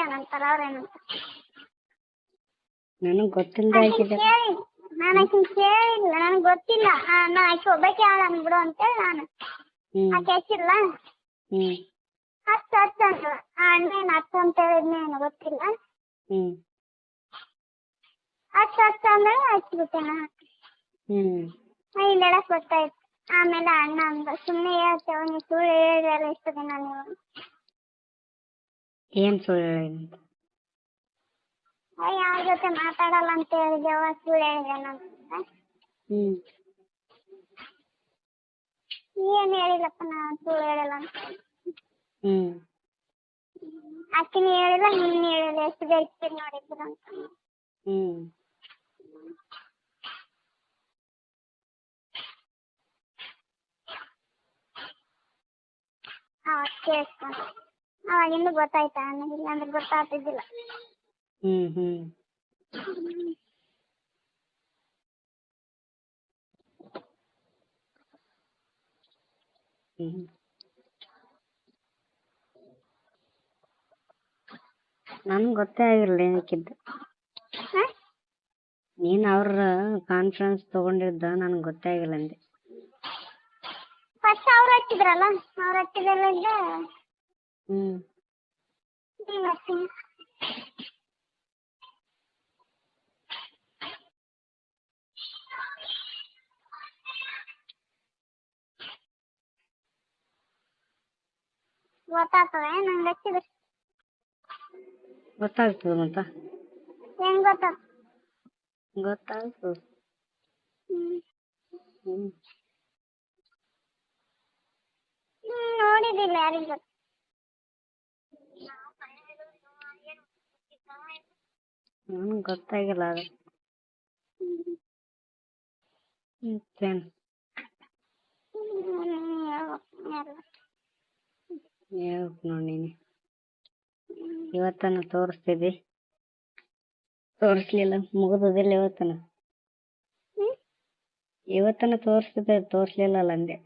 ಏನಂತಾರ ಅವ್ರೇನಂತ ನನಗ್ ಗೊತ್ತಿಲ್ಲ ಹಾಕಿದ್ದೆ ಕೇಳಿ ನಾನು ಆಕಿನ ಕೇಳಿಲ್ಲ ನನಗೆ ಗೊತ್ತಿಲ್ಲ. ನಾ ಆಕೆ ಒಬ್ಬಾಕಿ ಆಳ ಅಂದ್ಬಿಡು ಅಂತೇಳಿ ನಾನು. ಆಕೆ ಹಚ್ಚಿಲ್ಲ ಹಚ್ಚ ಹಚ್ಚ ಅಂತ ಅಣ್ಣ ಹಚ್ಚ ಅಂತ ಹೇಳಿದ್ನೇನು ಗೊತ್ತಿಲ್ಲ. ಹಚ್ಚ ಹಚ್ಚ ಅಂದ್ರೆ ಹಚ್ಬಿಟ್ಟೆ ನಾ ಇಲ್ಲಿ ಹೇಳಕ್ ಗೊತ್ತಾಯ್ತು. ಆಮೇಲೆ ಅಣ್ಣ ಅಂದ ಸುಮ್ಮನೆ ಹೇಳ್ತೇವೆ ನೀವು ಸುಳ್ಳು ಹೇಳಿದ್ರೆ ಎಷ್ಟು ದಿನ ನೀವು. ಏನು ಸುಳ್ಳು ಹೇಳಿದಂತ ಯಾವ ಜೊತೆ ಮಾತಾಡಲ್ಲ ಅಂತ ಹೇಳಿದೆವ ಸುಳ್ಳು ಹೇಳಿದೆ ನಾನು ಹ್ಞೂ ಏನು ಹೇಳಿಲ್ಲಪ್ಪ ನಾ ಸುಳ್ಳು ಹೇಳಿಲ್ಲ ಅಂತ. ಹ್ಞೂ ಆಕಿನ ಹೇಳಿಲ್ಲ ನೀನು ಹೇಳಿಲ್ಲ ಎಷ್ಟು ಬೇಕಿತ್ತು ನೋಡಿದ್ರು ಅಂತ. ಹ್ಞೂ ಅವಾಗ ಕೇಳಿಸ್ಕೊಂಡು ಅವಾಗಿಂದ ಗೊತ್ತಾಯ್ತಾ? ನನಗೆ ಇಲ್ಲಾಂದ್ರೆ ಗೊತ್ತಾಗ್ತಿದ್ದಿಲ್ಲ. ಹ್ಮ್ ಹ್ಮ್. ನನ್ಗೆ ಗೊತ್ತೇ ಆಗಿರ್ಲಿ ಏನಕ್ಕಿದ್ದು ನೀನ್ ನೀನು ಅವ್ರ ಕಾನ್ಫರೆನ್ಸ್ ತಗೊಂಡಿದ್ದ ನನಗೆ ಗೊತ್ತೇ ಆಗಿಲ್ಲ ಅಂದೆ. ಫಸ್ಟ್ ಅವ್ರು ಹಚ್ಚಿದ್ರಲ್ಲ? ಅವ್ರು ಹಚ್ಚಿದ್ರಲ್ಲಿಂದ ಹ್ಞೂ Nothing. ಗೊತ್ತಾಗ್ತದೆ ನಂಗೆ ಹಚ್ಚಿದ್ರೆ ಗೊತ್ತಾಗ್ತದೆ ಮತ್ತೆ? ಹೆಂಗ್ ಗೊತ್ತಾಗ್ತದೆ. ಗೊತ್ತಾಗ್ತದೆ ಹ್ಞೂ ಹ್ಮ್, ನೋಡಿದ್ದಿಲ್ಲ ಯಾರಿಗ್. ನನಗೆ ಗೊತ್ತಾಗಿಲ್ಲ ಅದು. ಹೇಳ್ಬೇಕ್ ಹೇಳ್ಬೇಕು ನೋಡಿ ನೀನು. ಇವತ್ತನ ತೋರಿಸ್ತಿದ್ದಿ? ತೋರಿಸ್ಲಿಲ್ಲ ಮುಗಿದಿಲ್ಲ ಇವತ್ತನ? ಇವತ್ತನ ತೋರಿಸ್ತಿದ್ದೆ ತೋರಿಸ್ಲಿಲ್ಲ ಅಂದೆ.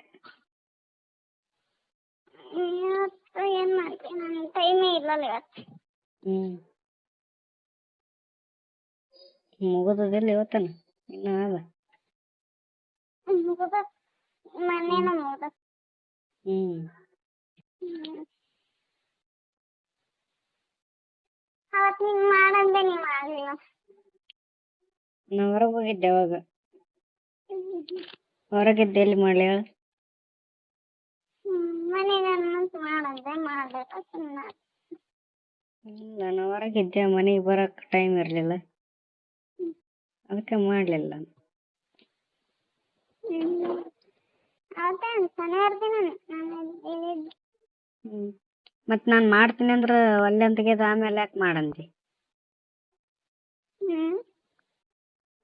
ಇವತ್ತು ಏನ್ ಮಾಡ್ತೀನಿ ನನ್ನ ಟೈಮೇ ಇಲ್ಲಲ್ಲ ಇವತ್ತು. ಹ್ಞೂ ಮುಗಿದದಿಲ್ಲ ಇವತ್ತನ? ಇನ್ನ ಅದ? ಮುಗ್ದ. ಮನೇನ ಮುಗ್ದ. ಹ್ಮ್. ಅವತ್ತು ನೀನು ಮಾಡಂದೆ ನೀ ಮಾಡ್ಲಿಲ್ಲ ನಾ. ಹೊರಗೆ ಹೋಗಿದ್ದೆ ಅವಾಗ. ಹೊರಗಿದ್ದೆ ಎಲ್ಲಿ ಮಾಡಲಿ ಹೇಳು? ಅನ್ನಂತ ಮಾಡಂದೆ ಮಾಡಬೇಕು ಸುಮ್ಮನೆ ಇಲ್ಲ ನಾ ಹೊರಗಿದ್ದೆ ಮನೆಗೆ ಬರಕ್ ಟೈಮ್ ಇರಲಿಲ್ಲ. ಅದಕ್ಕೆ ಮಾಡಲಿಲ್ಲ ಮತ್ ನಾನ್ ನಾನು ನಾನು ಮಾಡ್ತೀನಿ ಅಂದ್ರೆ ಒಲ್ಲೆ ಅಂತ ಆಮೇಲೆ ಯಾಕೆ ಮಾಡಂದಿ?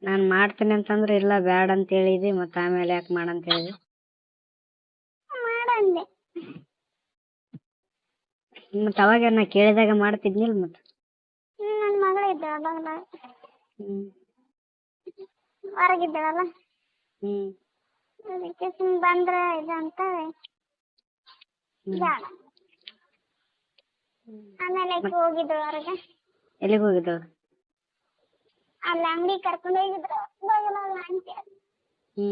ನಾನು ಮಾಡ್ತೀನಿ ಅಂತಂದ್ರೆ ಇಲ್ಲ ಬ್ಯಾಡ ಅಂತ ಹೇಳಿದಿ ಮತ್ತೆ ಆಮೇಲೆ ಯಾಕೆ ಮಾಡಂತ ಹೇಳಿದಿ? ಮತ್ ಮತ್ತು ಅವಾಗ ನಾ ಕೇಳಿದಾಗ ಮಾಡ್ತಿದ್ನಿಲ್ ಮತ್ತೆ? ನನ್ನ ಮಗಳು ಬಗಲ ಹ್ಞೂ ಹೊರಗಿದ್ದಾಳಲ್ಲ? ಹ್ಞೂ ಅದಕ್ಕೆ ಸುಮ್ ಬಂದ್ರೆ ಇದಂತ ಅಂತ ಬೇಡ ಆಮೇಲೆ ಆಕಿ ಹೋಗಿದ್ರು ಹೊರಗೆ? ಎಲ್ಲಿಗೆ ಹೋಗಿದ್ರು ಅಲ್ಲಿ ಅಂಗಡಿ ಕರ್ಕೊಂಡು ಹೋಗಿದ್ರು. ಹೋಗಲ್ಲ ಅಂತ ಹ್ಞೂ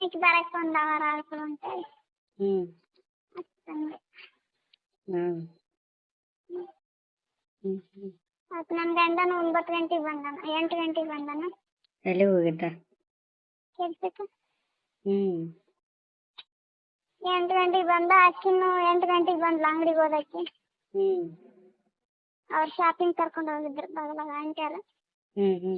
ಈಕಿ ಬರಕ್ಕೆ ಒಂದು ಅವರ್ ಆಗ್ತದೆ ಅಂತೇಳಿ. ಹ್ಞೂ ಅಷ್ಟಂದೆ ಹ್ಮ್. ಹ್ಮ್. ಹ್ಞೂ ಅವತ್ತು ನನ್ನ ಗಂಡನ ಒಂಬತ್ತು ಗಂಟೆಗೆ ಬಂದಾನ ಎಂಟು ಗಂಟೆಗೆ ಬಂದಾನ? ಎಲ್ಲಿ ಹೋಗಿದ್ದ? ಕೆಲ್ಸಕ್ಕೆ? ಹ್ಮ್. ಎಂಟು ಗಂಟೆಗೆ ಬಂದ ಅಕ್ಕಿನು ಎಂಟು ಗಂಟೆಗೆ ಬಂದ್ಲ ಅಂಗಡಿಗೆ ಹೋದಕ್ಕೆ. ಹ್ಮ್. ಅವ್ರ ಶಾಪಿಂಗ್ ಕರ್ಕೊಂಡು ಹೋಗಿದ್ರು ಬಗಲಾಗ ಆಂಟಿಯರು ಹ್ಮ್ ಹ್ಞೂ